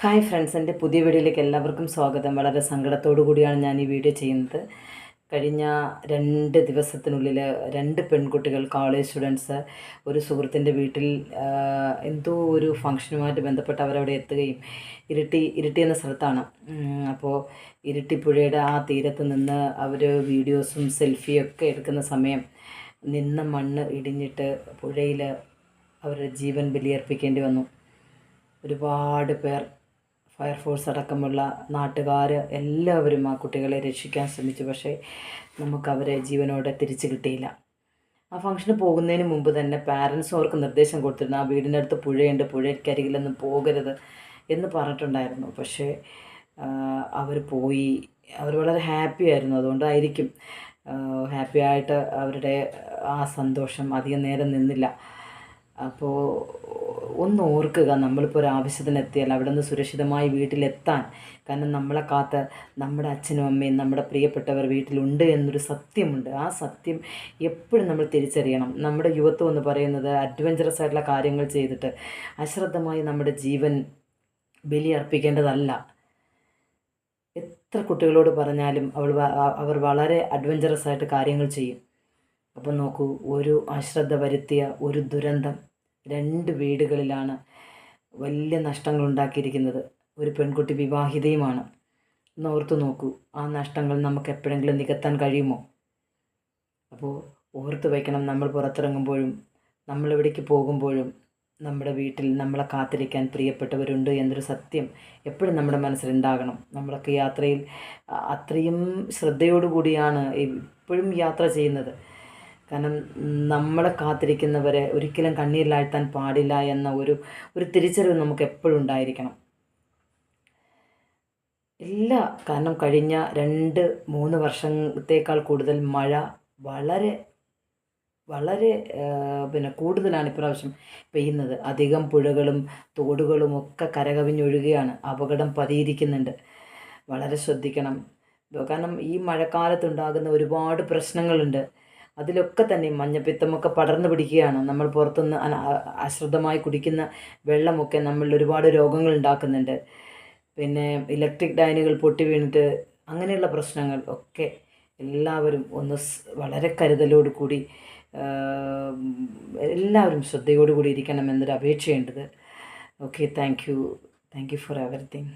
Hi friends എന്റെ പുതിയ വീഡിയോയിലേക്ക് എല്ലാവർക്കും സ്വാഗതം. വളരെ സങ്കടത്തോടു കൂടിയാണ് ഞാൻ ഈ വീഡിയോ ചെയ്യുന്നത്. കഴിഞ്ഞ രണ്ട് ദിവസത്തിനുള്ളിൽ രണ്ട് പെൺകുട്ടികൾ കോളേജ് സ്റ്റുഡൻസ് ഒരു സുഹൃത്തിന്റെ വീട്ടിൽ എന്തോ ഒരു ഫംഗ്ഷനുമായിട്ട് ബന്ധപ്പെട്ട് അവരവിടെ എത്തുകയും ഇരിട്ടി ഇരിട്ടി എന്ന സ്ഥലത്താണ്. അപ്പോൾ ഇരിട്ടിപ്പുഴയുടെ ആ തീരത്ത് നിന്ന് അവർ വീഡിയോസും സെൽഫിയൊക്കെ എടുക്കുന്ന സമയം നിന്ന മണ്ണ് ഇടിഞ്ഞിട്ട് പുഴയിൽ അവരുടെ ജീവൻ ബലിയർപ്പിക്കേണ്ടി വന്നു. ഒരുപാട് പേർ ഫയർഫോഴ്സ് അടക്കമുള്ള നാട്ടുകാർ എല്ലാവരും ആ കുട്ടികളെ രക്ഷിക്കാൻ ശ്രമിച്ചു. പക്ഷേ നമുക്കവരെ ജീവനോടെ തിരിച്ചു കിട്ടിയില്ല. ആ ഫംഗ്ഷന് പോകുന്നതിന് മുമ്പ് തന്നെ പാരൻസ് അവർക്ക് നിർദ്ദേശം കൊടുത്തിരുന്നു. ആ വീടിന്റെ അടുത്ത് പുഴയുണ്ട്. പുഴയ്ക്കരികിലൊന്നും പോകരുത് എന്ന് പറഞ്ഞിട്ടുണ്ടായിരുന്നു. പക്ഷേ അവർ പോയി. അവർ വളരെ ഹാപ്പി ആയിരുന്നു. അതുകൊണ്ടായിരിക്കും ഹാപ്പി ആയിട്ട് അവരുടെ ആ സന്തോഷം അധികം നേരം നിന്നില്ല. അപ്പോൾ ഒന്ന് ഓർക്കുക. നമ്മളിപ്പോൾ ഒരു ആവശ്യത്തിന് എത്തിയാൽ അവിടെ നിന്ന് സുരക്ഷിതമായി വീട്ടിലെത്താൻ. കാരണം നമ്മളെ കാത്ത് നമ്മുടെ അച്ഛനും അമ്മയും നമ്മുടെ പ്രിയപ്പെട്ടവർ വീട്ടിലുണ്ട് എന്നൊരു സത്യമുണ്ട്. ആ സത്യം എപ്പോഴും നമ്മൾ തിരിച്ചറിയണം. നമ്മുടെ യുവത്വം എന്ന് പറയുന്നത് അഡ്വഞ്ചറസ് ആയിട്ടുള്ള കാര്യങ്ങൾ ചെയ്തിട്ട് അശ്രദ്ധമായി നമ്മുടെ ജീവൻ ബലിയർപ്പിക്കേണ്ടതല്ല. എത്ര കുട്ടികളോട് പറഞ്ഞാലും അവൾ അവർ വളരെ അഡ്വഞ്ചറസ് ആയിട്ട് കാര്യങ്ങൾ ചെയ്യും. അപ്പം നോക്കൂ ഒരു അശ്രദ്ധ വരുത്തിയ ഒരു ദുരന്തം രണ്ട് വീടുകളിലാണ് വലിയ നഷ്ടങ്ങൾ ഉണ്ടാക്കിയിരിക്കുന്നത്. ഒരു പെൺകുട്ടി വിവാഹിതയുമാണ്. ഒന്ന് ഓർത്തു നോക്കൂ ആ നഷ്ടങ്ങൾ നമുക്ക് എപ്പോഴെങ്കിലും നികത്താൻ കഴിയുമോ? അപ്പോൾ ഓർത്ത് വയ്ക്കണം നമ്മൾ പുറത്തിറങ്ങുമ്പോഴും നമ്മൾ എവിടേക്ക് പോകുമ്പോഴും നമ്മുടെ വീട്ടിൽ നമ്മളെ കാത്തിരിക്കാൻ പ്രിയപ്പെട്ടവരുണ്ട് എന്നൊരു സത്യം എപ്പോഴും നമ്മുടെ മനസ്സിലുണ്ടാകണം. നമ്മളൊക്കെ യാത്രയിൽ അത്രയും ശ്രദ്ധയോടുകൂടിയാണ് ഇപ്പോഴും യാത്ര ചെയ്യുന്നത്. കാരണം നമ്മളെ കാത്തിരിക്കുന്നവരെ ഒരിക്കലും കണ്ണീരിലാഴ്ത്താൻ പാടില്ല എന്ന ഒരു ഒരു തിരിച്ചറിവ് നമുക്ക് എപ്പോഴും ഉണ്ടായിരിക്കണം. ഇല്ല കാരണം കഴിഞ്ഞ രണ്ട് മൂന്ന് വർഷത്തേക്കാൾ കൂടുതൽ മഴ വളരെ വളരെ പിന്നെ കൂടുതലാണ് ഇപ്രാവശ്യം പെയ്യുന്നത്. അധികം പുഴകളും തോടുകളും ഒക്കെ കരകവിഞ്ഞൊഴുകയാണ്. അപകടം പതിയിരിക്കുന്നുണ്ട്. വളരെ ശ്രദ്ധിക്കണം. കാരണം ഈ മഴക്കാലത്തുണ്ടാകുന്ന ഒരുപാട് പ്രശ്നങ്ങളുണ്ട്. അതിലൊക്കെ തന്നെ മഞ്ഞപ്പിത്തമൊക്കെ പടർന്നു പിടിക്കുകയാണ്. നമ്മൾ പുറത്തുനിന്ന് അശ്രദ്ധമായി കുടിക്കുന്ന വെള്ളമൊക്കെ നമ്മളിൽ ഒരുപാട് രോഗങ്ങൾ ഉണ്ടാക്കുന്നുണ്ട്. പിന്നെ ഇലക്ട്രിക് ലൈനുകൾ പൊട്ടി വീണിട്ട് അങ്ങനെയുള്ള പ്രശ്നങ്ങൾ ഒക്കെ എല്ലാവരും ഒന്ന് വളരെ കരുതലോട് കൂടി എല്ലാവരും ശ്രദ്ധയോടുകൂടി ഇരിക്കണം എന്നൊരു അപേക്ഷയുണ്ടത് okay thank you thank you for everything